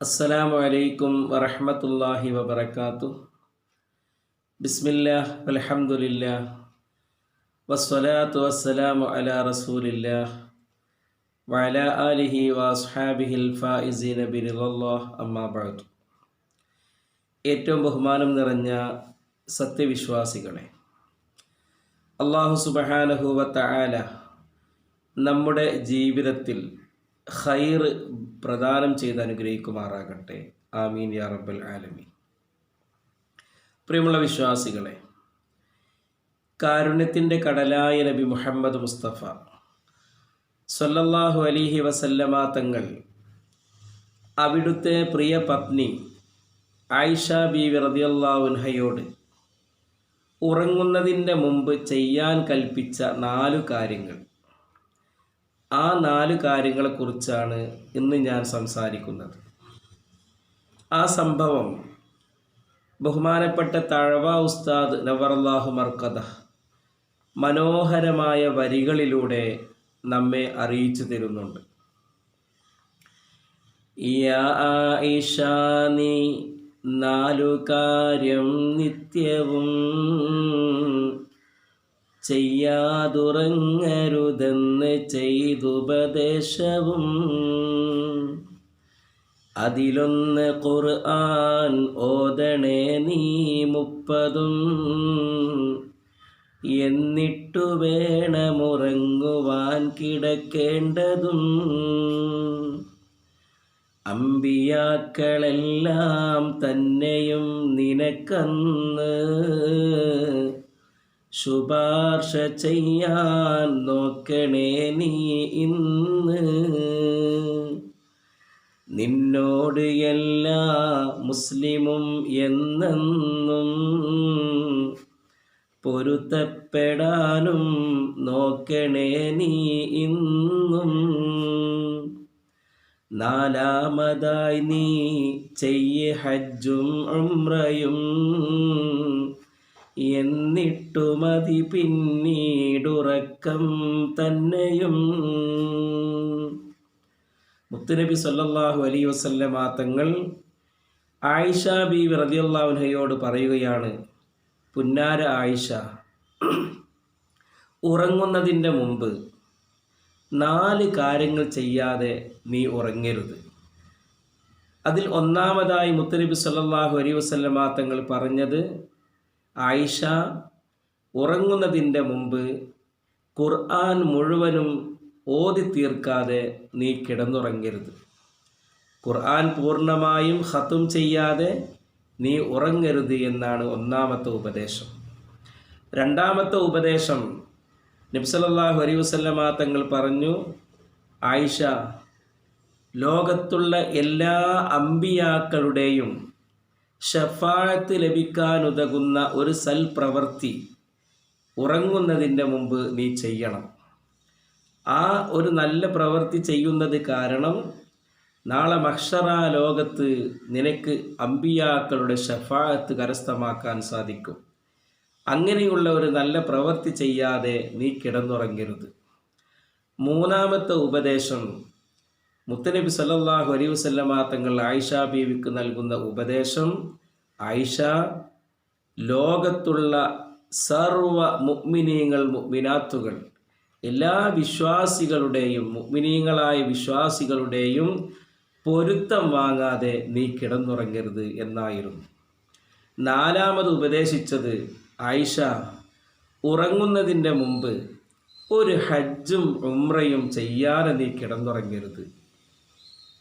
അസ്സലാമു അലൈക്കും വറഹ്മത്തുള്ളാഹി വബറകാതുഹു. ബിസ്മില്ലാഹ് അൽഹംദുലില്ലാഹ് വസ്സലാത്തു വസ്സലാമു അലാ റസൂലില്ലാഹ് വഅലാ ആലിഹി വഅസ്ഹാബിഹിൽ ഫായിസീന ബിറിളല്ലാഹ് അമ്മാ ബഅദ്. ഏറ്റവും ബഹുമാനം നിറഞ്ഞ സത്യവിശ്വാസികളെ അള്ളാഹു സുബ്ഹാനഹു വ തആല നമ്മുടെ ജീവിതത്തിൽ ഖൈർ പ്രദാനം ചെയ്ത് അനുഗ്രഹിക്കുമാറാകട്ടെ. ആമീൻ യാ റബ്ബൽ ആലമീൻ. പ്രിയമുള്ള വിശ്വാസികളെ കാരുണ്യത്തിന്റെ കടലായ നബി മുഹമ്മദ് മുസ്തഫ സല്ലല്ലാഹു അലിഹി വസല്ലമ തങ്ങൾ അവിടുത്തെ പ്രിയ പത്നി ആയിഷ ബി വിറദിയല്ലാവുൻഹയോട് ഉറങ്ങുന്നതിന്റെ മുമ്പ് ചെയ്യാൻ കൽപ്പിച്ച നാലു കാര്യങ്ങൾ. ആ നാല് കാര്യങ്ങളെക്കുറിച്ചാണ് ഇന്ന് ഞാൻ സംസാരിക്കുന്നത്. ആ സംഭവം ബഹുമാനപ്പെട്ട തഴവ ഉസ്താദ് നവറല്ലാഹു മർക്കഥ മനോഹരമായ വരികളിലൂടെ നമ്മെ അറിയിച്ചു തരുന്നുണ്ട്. ഈഷാനി നാലു കാര്യം നിത്യവും ചെയ്യാതുറങ്ങരുതെന്ന് ചെയ്തുപദേശവും. അതിലൊന്ന് ഖുർആൻ ഓതണേ നീ മുപ്പതും. എന്നിട്ടു വേണമുറങ്ങുവാൻ കിടക്കേണ്ടതും. അമ്പിയാക്കളെല്ലാം തന്നെയും നിനക്കന്ന്. ശുപാർശ ചെയ്യാൻ നോക്കണേ നീ ഇന്ന്. നിന്നോട് എല്ലാ മുസ്ലിമും എന്നെന്നും പൊരുത്തപ്പെടാനും നോക്കണേ നീ ഇന്നും. നാലാമതായി നീ ചെയ്യ ഹജ്ജും ഉംറയും. എന്നിട്ടു മതി പിന്നീടുറക്കം തന്നെയും. മുത്തുനബി സല്ലല്ലാഹു അലൈ വസല്ലമ തങ്ങൾ ആയിഷ ബി റതിയുള്ളാഹുനയോട് പറയുകയാണ് പുന്നാര ആയിഷ ഉറങ്ങുന്നതിന്റെ മുമ്പ് നാല് കാര്യങ്ങൾ ചെയ്യാതെ നീ ഉറങ്ങരുത്. അതിൽ ഒന്നാമതായി മുത്തനബി സല്ലാഹു അലൈ വസല്ലമ തങ്ങൾ പറഞ്ഞത് ആയിഷ ഉറങ്ങുന്നതിന്റെ മുമ്പ് ഖുർആൻ മുഴുവനും ഓതി തീർക്കാതെ നീ കിടന്നുറങ്ങരുത്. ഖുർആൻ പൂർണമായും ഹത്തും ചെയ്യാതെ നീ ഉറങ്ങരുത് എന്നാണ് ഒന്നാമത്തെ ഉപദേശം. രണ്ടാമത്തെ ഉപദേശം നബ്സലല്ലാഹു അലൈ വസല്ലമ തങ്ങൾ പറഞ്ഞു ആയിഷ ലോകത്തുള്ള എല്ലാ അമ്പിയാക്കളുടെയും ഷഫാഴത്ത് ലഭിക്കാനുതകുന്ന ഒരു സൽപ്രവൃത്തി ഉറങ്ങുന്നതിന്റെ മുമ്പ് നീ ചെയ്യണം. ആ ഒരു നല്ല പ്രവൃത്തി ചെയ്യുന്നത് കാരണം നാളെ മക്ഷറ ലോകത്ത് നിനക്ക് അമ്പിയാക്കളുടെ ഷഫാഴത്ത് കരസ്ഥമാക്കാൻ സാധിക്കും. അങ്ങനെയുള്ള ഒരു നല്ല പ്രവൃത്തി ചെയ്യാതെ നീ കിടന്നുറങ്ങരുത്. മൂന്നാമത്തെ ഉപദേശം മുത്തനബി സല്ലാഹു അലൈഹി വസല്ലമ തങ്ങൾ ആയിഷ ബീവിക്ക് നൽകുന്ന ഉപദേശം ആയിഷ ലോകത്തുള്ള സർവ മുഗ്മിനീങ്ങൾ മുഗ്മിനാത്തുകൾ എല്ലാ വിശ്വാസികളുടെയും മുഗ്മിനീങ്ങളായ വിശ്വാസികളുടെയും പൊരുത്തം വാങ്ങാതെ നീ കിടന്നുറങ്ങരുത് എന്നായിരുന്നു. നാലാമത് ഉപദേശിച്ചത് ആയിഷ ഉറങ്ങുന്നതിന്റെ മുമ്പ് ഒരു ഹജ്ജും ഉമ്രയും ചെയ്യാതെ നീ കിടന്നുറങ്ങരുത്.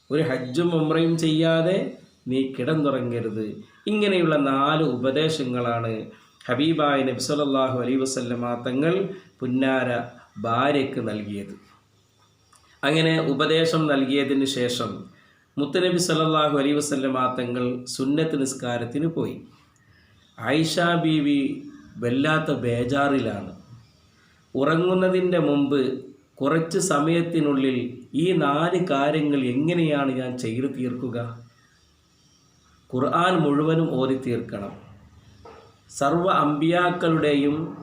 ഒരു ഹജ്ജും ഉമ്രയും ചെയ്യാതെ നീ കിടന്നുറങ്ങരുത്. ഇങ്ങനെയുള്ള നാല് ഉപദേശങ്ങളാണ് ഹബീബായ നബി സല്ലല്ലാഹു അലൈഹി വസല്ലമ തങ്ങൾ പുന്നാര ഭാര്യയ്ക്ക് നൽകിയത്. അങ്ങനെ ഉപദേശം നൽകിയതിന് ശേഷം മുത്തനബി സല്ലല്ലാഹു അലൈ വസല്ലമ തങ്ങൾ സുന്നത്ത് നിസ്കാരത്തിന് പോയി. ആയിഷ ബീവി വല്ലാത്ത ബേജാറിലാണ്. ഉറങ്ങുന്നതിന്റെ മുമ്പ് കുറച്ച് സമയത്തിനുള്ളിൽ ഈ നാല് കാര്യങ്ങൾ എങ്ങനെയാണ് ഞാൻ ചെയ്തു തീർക്കുക? ഖുർആൻ മുഴുവനും ഓതി തീർക്കണം. സർവ അമ്പിയാക്കളുടെയും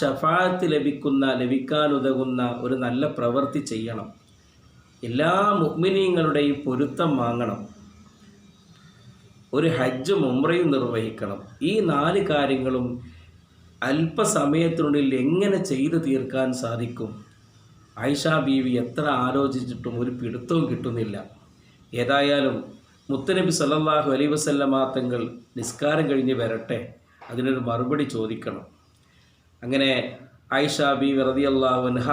ഷഫാത്ത് ലഭിക്കുന്ന ലഭിക്കാനുതകുന്ന ഒരു നല്ല പ്രവൃത്തി ചെയ്യണം. എല്ലാ മുഗ്മിനീങ്ങളുടെയും പൊരുത്തം വാങ്ങണം. ഒരു ഹജ്ജും ഉംറയും നിർവഹിക്കണം. ഈ നാല് കാര്യങ്ങളും അല്പസമയത്തിനുള്ളിൽ എങ്ങനെ ചെയ്തു തീർക്കാൻ സാധിക്കും? ആയിഷ ബീവി എത്ര ആലോചിച്ചിട്ടും ഒരു പിടുത്തവും കിട്ടുന്നില്ല. ഏതായാലും മുത്തനബി സല്ലാഹു അലൈ വസല്ലമ തങ്ങൾ നിസ്കാരം കഴിഞ്ഞ് വരട്ടെ അതിനൊരു മറുപടി ചോദിക്കണം. അങ്ങനെ ആയിഷ വെറുതി അള്ളാഹു അൻഹ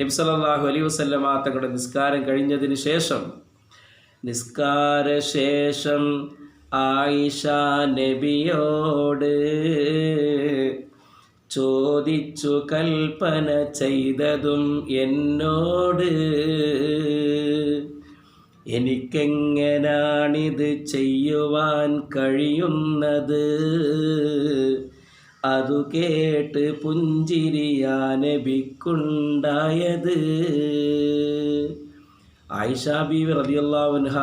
നബി സല്ലല്ലാഹു അലൈ വസല്ലമ തങ്ങളുടെ നിസ്കാരം കഴിഞ്ഞതിന് ശേഷം നിസ്കാര ശേഷം ആയിഷ നബിയോട് ചോദിച്ചു കൽപ്പന ചെയ്തതും എന്നോട്. എനിക്കെങ്ങനാണിത് ചെയ്യുവാൻ കഴിയുന്നത്? അതു കേട്ട് പുഞ്ചിരിയാനബിക്കുണ്ടായത് ആയിഷ ബീവി റതിയല്ലാവുൻഹ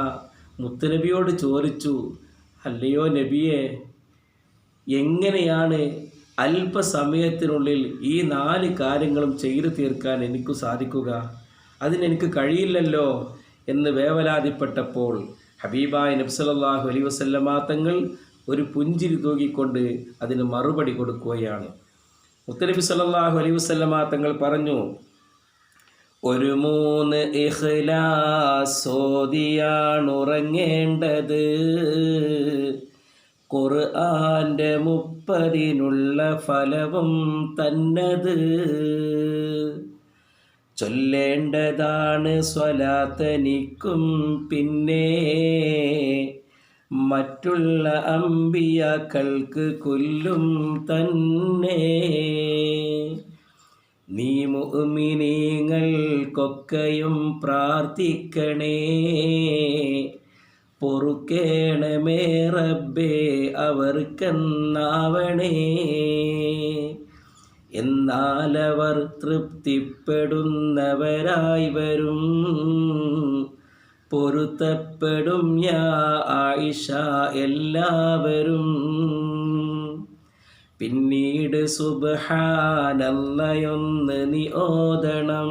മുത്തുനബിയോട് ചോദിച്ചു അല്ലയോ നബിയെ എങ്ങനെയാണ് അല്പസമയത്തിനുള്ളിൽ ഈ നാല് കാര്യങ്ങളും ചെയ്തു തീർക്കാൻ എനിക്ക് സാധിക്കുക. അതിനെനിക്ക് കഴിയില്ലല്ലോ എന്ന് വേവലാതിപ്പെട്ടപ്പോൾ ഹബീബായ നബ്സലല്ലാഹു അലി വസല്ലമാ തങ്ങൾ ഒരു പുഞ്ചിരി തൂകിക്കൊണ്ട് അതിന് മറുപടി കൊടുക്കുകയാണ്. മുത്തനബി അലി വസല്ലമാ തങ്ങൾ പറഞ്ഞു ഒരു മൂന്ന് ഇഖ്ലാസോദിയാണുറങ്ങേണ്ടത് ഖുർആന്റെ മുപ്പതിനുള്ള ഫലവും തന്നത്. ചൊല്ലേണ്ടതാണ് സ്വലാത്തനിക്കും പിന്നെ മറ്റുള്ള അമ്പിയാക്കൾക്ക് കൊല്ലും തന്നെ. നീ മുഅ്മിനീങ്ങൾക്കൊക്കെയും പ്രാർത്ഥിക്കണേ. പൊറുക്കേണമേ റബ്ബേ അവർക്കെന്നാവണേ. എന്നാലവർ തൃപ്തിപ്പെടുന്നവരായി വരും. പൊരുത്തപ്പെടും യാ ആയിഷ എല്ലാവരും. പിന്നീട് സുബഹാനല്ലയൊന്ന് നീ ഓതണം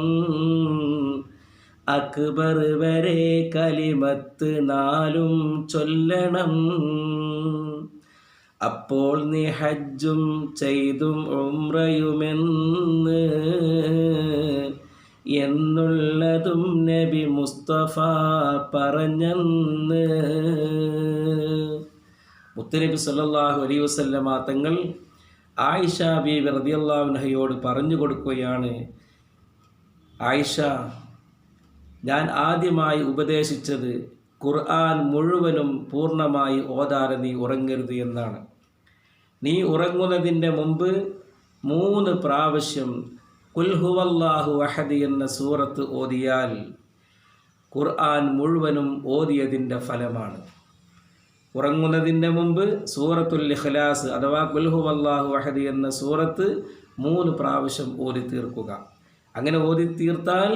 അക്ബർ വരെ കലിമത്ത് നാലും ചൊല്ലണം. അപ്പോൾ നീ ഹജ്ജും ചെയ്തും ഉംറയുമെന്ന് എന്നുള്ളതും നബി മുസ്തഫ പറഞ്ഞെന്ന്. മുത്തനബി സല്ലാഹു അലൈ വസല്ലമ തങ്ങൾ ആയിഷ ബീബി റളിയല്ലാഹുൻഹയോട് പറഞ്ഞു കൊടുക്കുകയാണ്. ആയിഷ ഞാൻ ആദ്യമായി ഉപദേശിച്ചത് ഖുർആൻ മുഴുവനും പൂർണമായി ഓതാതെ നീ ഉറങ്ങരുത് എന്നാണ്. നീ ഉറങ്ങുന്നതിന്റെ മുമ്പ് മൂന്ന് പ്രാവശ്യം കുൽഹുവല്ലാഹു വഹദി എന്ന സൂറത്ത് ഓതിയാൽ ഖുർആൻ മുഴുവനും ഓതിയതിന്റെ ഫലമാണ്. ഉറങ്ങുന്നതിന്റെ മുമ്പ് സൂറത്തുൽ ഇഖ്ലാസ് അഥവാ കുൽഹുവല്ലാഹു വഹദി എന്ന സൂറത്ത് മൂന്ന് പ്രാവശ്യം ഓതി തീർക്കുക അങ്ങനെ ഓതി തീർത്താൽ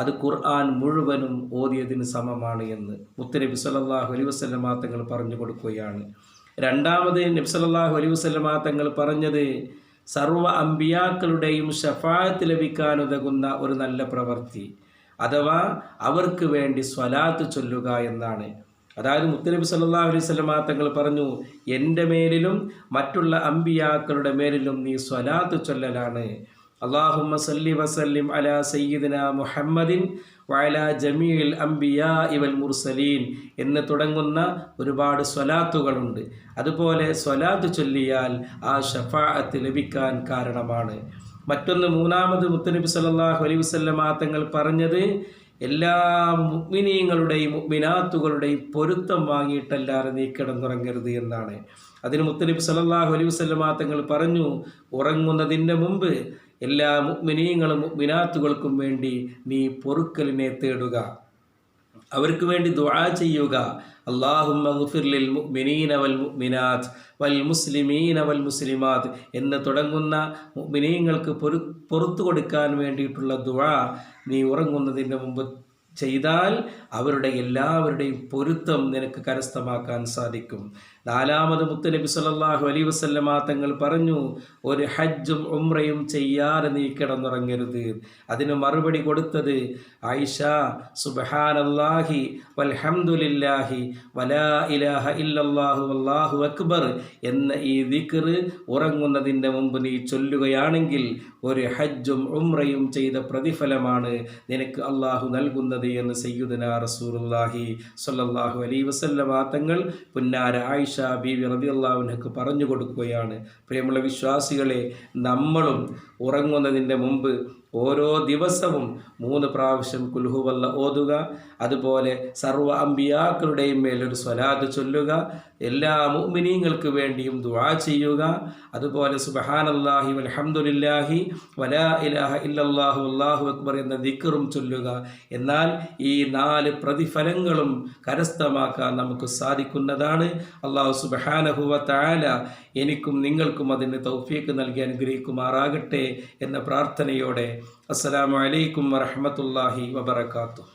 അത് ഖുർആൻ മുഴുവനും ഓതിയതിന് സമമാണ് എന്ന്. മുത്തനബി സല്ലല്ലാഹു അലൈഹി വസല്ലമ തങ്ങൾ പറഞ്ഞു കൊടുക്കുകയാണ്. രണ്ടാമത് നബി സല്ലല്ലാഹു അലൈഹി വസല്ലമ തങ്ങൾ പറഞ്ഞത് സർവ അമ്പിയാക്കളുടെയും ഷഫായത്ത് ലഭിക്കാനുതകുന്ന ഒരു നല്ല പ്രവൃത്തി അഥവാ അവർക്ക് വേണ്ടി സ്വലാത്ത് ചൊല്ലുക എന്നാണ്. അതായത് മുത്തനബി സല്ലല്ലാഹു അലൈഹി വസല്ലമ തങ്ങൾ പറഞ്ഞു എന്റെ മേലിലും മറ്റുള്ള അമ്പിയാക്കളുടെ മേലിലും നീ സ്വലാത്ത് ചൊല്ലലാണ്. അള്ളാഹുമ്മ സല്ലി വസല്ലിം അലാ സയ്യിദിന മുഹമ്മദിൻ വയല ജമീൽ അംബിയാ ഇവൽ മുർസലീൻ എന്ന് തുടങ്ങുന്ന ഒരുപാട് സ്വലാത്തുകളുണ്ട്. അതുപോലെ സ്വലാത്ത് ചൊല്ലിയാൽ ആ ഷഫാഅത്ത് ലഭിക്കാൻ കാരണമാണ്. മറ്റൊന്ന് മൂന്നാമത് മുത്തനബി സല്ലല്ലാഹു അലൈഹി വസല്ലമ തങ്ങൾ പറഞ്ഞത് എല്ലാ മുഗ്മിനീയങ്ങളുടെയും മുഗ്മിനാത്തുകളുടെയും പൊരുത്തം വാങ്ങിയിട്ടല്ലാതെ നീ കിടന്നുറങ്ങരുത് എന്നാണ്. അതിന് മുത്തലിബ് സലല്ലാഹു അലൈഹി വസല്ലമ തങ്ങൾ പറഞ്ഞു ഉറങ്ങുന്നതിന്റെ മുമ്പ് എല്ലാ മുഗ്മിനീങ്ങളും മുഗ്മിനാത്തുകൾക്കും വേണ്ടി നീ പൊറുക്കലിനെ തേടുക. അവർക്ക് വേണ്ടി ദുആ ചെയ്യുക. അള്ളാഹുമ്മ ഗുഫിർലിൽ മുഅ്മിനീന വൽ മുഅ്മിനാത്ത് വൽ മുസ്ലിമീന വൽ മുസ്ലിമാത്ത് എന്ന് തുടങ്ങുന്ന മുഅ്മിനീങ്ങൾക്ക് പൊറു പുറത്തു കൊടുക്കാൻ വേണ്ടിയിട്ടുള്ള ദുആ നീ ഉറങ്ങുന്നതിന് മുമ്പ് ചെയ്താൽ അവരുടെ എല്ലാവരുടെയും പൊരുത്തം നിനക്ക് കരസ്ഥമാക്കാൻ സാധിക്കും. നാലാമത് മുത്തനബി സല്ലാഹു അലൈഹി വസല്ലമ തങ്ങൾ പറഞ്ഞു ഒരു ഹജ്ജും ഉംറയും ചെയ്യാതെ നീ കിടന്നുറങ്ങരുത്. അതിന് മറുപടി കൊടുത്തത് ആയിഷ സുബ്ഹാനല്ലാഹി വൽഹംദുലില്ലാഹി വലാ ഇലാഹ ഇല്ലല്ലാഹു അല്ലാഹു അക്ബർ എന്ന ഈ ദിക്ർ ഉറങ്ങുന്നതിന്റെ മുമ്പ് നീ ചൊല്ലുകയാണെങ്കിൽ ഒരു ഹജ്ജും ഉംറയും ചെയ്ത പ്രതിഫലമാണ് നിനക്ക് അള്ളാഹു നൽകുന്നത് എന്ന് സയ്യുദന റസൂലുള്ളാഹി സല്ലാഹു അലൈഹി വസല്ലമ തങ്ങൾ പുന്നാര ആയിഷ ബീവി റളിയല്ലാഹുവിനക്ക് പറഞ്ഞു കൊടുക്കുകയാണ്. പ്രിയമുള്ള വിശ്വാസികളെ നമ്മളും ഉറങ്ങുന്നതിന്റെ മുമ്പ് ഓരോ ദിവസവും മൂന്ന് പ്രാവശ്യം കുൽഹുവല്ല ഓതുക. അതുപോലെ സർവ അമ്പിയാക്കളുടെയും മേലൊരു സ്വലാത്ത് ചൊല്ലുക. എല്ലാ മുഅ്മിനീങ്ങൾക്ക് വേണ്ടിയും ദുആ ചെയ്യുക. അതുപോലെ സുബ്ഹാനല്ലാഹി വൽഹംദുലില്ലാഹി വലാ ഇലാഹ ഇല്ലല്ലാഹു അല്ലാഹു അക്ബർ എന്ന ദിക്കറും ചൊല്ലുക. എന്നാൽ ഈ നാല് പ്രതിഫലങ്ങളും കരസ്ഥമാക്കാൻ നമുക്ക് സാധിക്കുന്നതാണ്. അള്ളാഹു സുബ്ഹാനഹു വ തആല എനിക്കും നിങ്ങൾക്കും അതിന് തൗഫീക്ക് നൽകി അനുഗ്രഹിക്കുമാറാകട്ടെ എന്ന പ്രാർത്ഥനയോടെ അസ്സലാമു അലൈക്കും വറഹ്മത്തുള്ളാഹി വബറകാതുഹു.